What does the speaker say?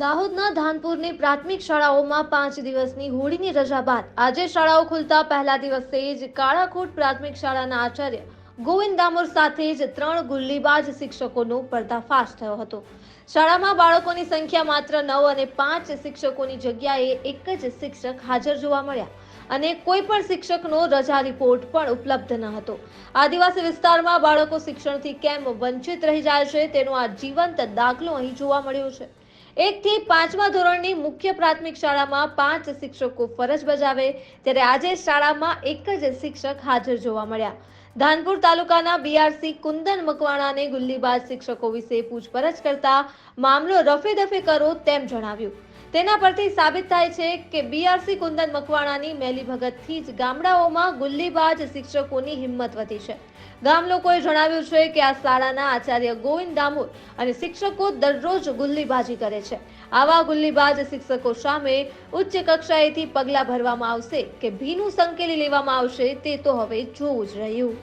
દાહોદના ધાનપુરની પ્રાથમિક શાળાઓમાં પાંચ દિવસની હોળીની રજા બાદ આજે શાળાઓ ખુલતા પહેલા દિવસે જ કાળાકોટ પ્રાથમિક શાળાના આચાર્ય ગોવિંદ દામોર સાથે જ ત્રણ ગુલ્લીબાજ શિક્ષકોનો પર્દાફાશ થયો હતો. શાળામાં બાળકોની સંખ્યા માત્ર નવ અને પાંચ શિક્ષકોની જગ્યાએ એક જ શિક્ષક હાજર જોવા મળ્યા અને કોઈ પણ શિક્ષકનો રજા રિપોર્ટ પણ ઉપલબ્ધ ન હતો. આદિવાસી વિસ્તારમાં બાળકો શિક્ષણથી કેમ વંચિત રહી જાય છે તેનો આ જીવંત દાખલો અહીં જોવા મળ્યો છે. એક થી પાંચમા ધોરણની મુખ્ય પ્રાથમિક શાળામાં પાંચ શિક્ષકો ફરજ બજાવે, ત્યારે આજે શાળામાં એક જ શિક્ષક હાજર જોવા મળ્યા. ધાનપુર તાલુકાના બીઆરસી કુંદન મકવાણાને ગુલ્લીબાજ શિક્ષકો વિશે પૂછપરછ કરતા, મામલો રફે દફે કરો તેમ જણાવ્યું. તેના પરથી સાબિત થાય છે કે બીઆરસી કુંદન મકવાણાની મેલી ભગતથી જ ગામડાઓમાં ગુલ્લીબાજ શિક્ષકોની હિંમત વધી છે. ગામ લોકોએ જણાવ્યું છે કે આ શાળાના આચાર્ય ગોવિંદ દામોર અને શિક્ષકો દરરોજ ગુલ્લીબાજી કરે છે. આવા ગુલ્લીબાજ શિક્ષકો સામે ઉચ્ચ કક્ષાએથી પગલાં ભરવામાં આવશે કે ભીનું સંકેલી લેવામાં આવશે તે તો હવે જોવું જ રહ્યું.